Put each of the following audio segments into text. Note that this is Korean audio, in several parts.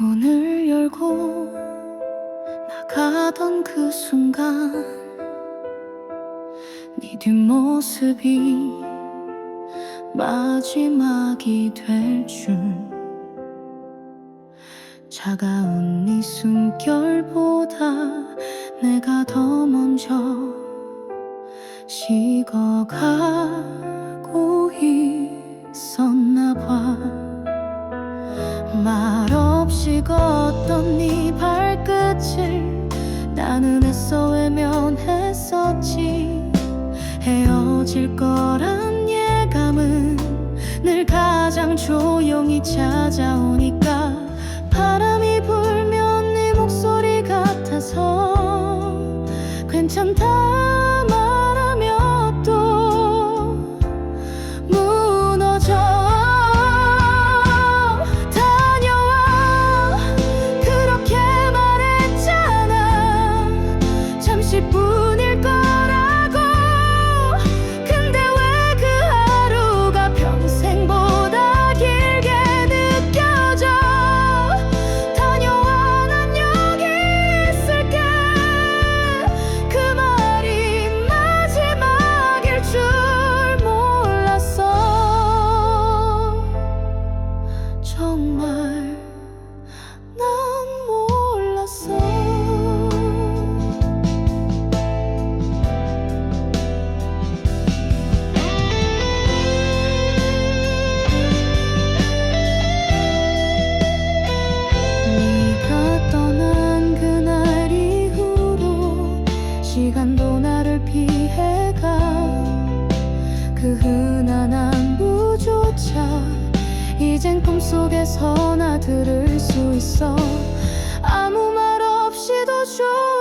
문을 열고 나가던 그 순간 네 뒷모습이 마지막이 될 줄 차가운 네 숨결보다 내가 더 먼저 식어가고 있었나 봐 걷던 네 발끝을 나는 애써 외면했었지. 헤어질 거란 예감은 늘 가장 조용히 찾아오니까 바람이 불면 네 목소리 같아서 괜찮다 시간도 나를 피해가 그 흔한 안부조차 이젠 꿈속에서 나 들을 수 있어. 아무 말 없이도 좋으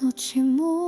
놓지 못 뭐